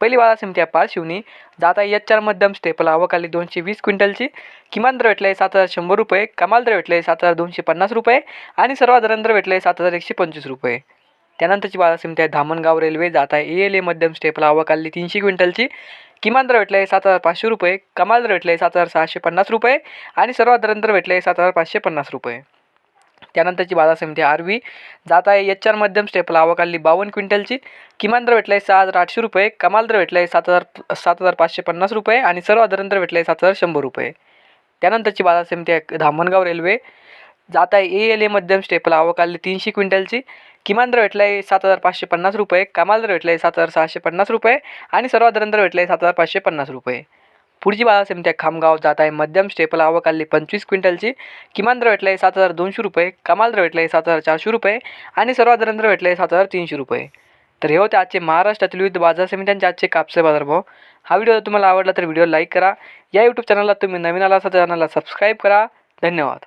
पहिली बाजार समिती आहे पारशिवनी जाता एच चार मध्यम स्टेपल आवक दोनशे वीस क्विंटलची. किमान दर भेटलं आहे सात हजार शंभर रुपये कमाल दर भेटले सात हजार दोनशे पन्नास रुपये आणि सर्वात दर भेटलं आहे सात हजार एकशे पंचवीस रुपये. त्यानंतरची बाजार समिती आहे धामणगाव रेल्वे जात आहे ए एल ए मध्यम स्टेपला आवक तीनशे क्विंटलची. किमान दर भेटलं आहे सात हजार पाचशे रुपये कमाल दर भेटले सात हजार सहाशे पन्नास रुपये आणि सर्वात दर भेटलं आहे सात हजार पाचशे पन्नास रुपये. त्यानंतरची बाजार समिती आर व्ही जात आहे एच आर मध्यम स्टेपला आवक बावन्न क्विंटलची. किमान दर भेटला आहे सहा हजार आठशे रुपये. कमाल दर भेटला आहे सात हजार सात हजार पाचशे पन्नास रुपये आणि सर्व दर दर भेटला आहे सात हजार शंभर रुपये. त्यानंतरची बाजार समिती आहे धामणगाव रेल्वे. जात आहे ए एल ए मध्यम स्टेपला आवक तीनशे क्विंटलची. किमान दर भेटला आहे सात हजार पाचशे पन्नास रुपये. कमाल दर भेटला आहे सात हजार सहाशे पन्नास रुपये आणि सर्व दर दर भेटला आहे सात हजार पाचशे पन्नास रुपये. पुढची बाजार समिती खामगाव जात आहे. मध्यम स्टेपला आवक आली पंचवीस क्विंटलची. किमान दर भेटला आहे सात हजार दोनशे रुपये. कमाल दर भेटला आहे सात हजार चारशे रुपये. आणि सर्वात दर दर भेटले आहे सात हजार तीनशे रुपये. तर हे होते आजचे महाराष्ट्रातील विविध बाजार समित्यांचे आजचे कापसे बाजारभाव. हा व्हिडिओ जर तुम्हाला आवडला तर व्हिडिओ लाईक करा. या यूट्यूब चॅनलला तुम्ही नवीन आला असाल चॅनलला सबस्क्राईब करा. धन्यवाद.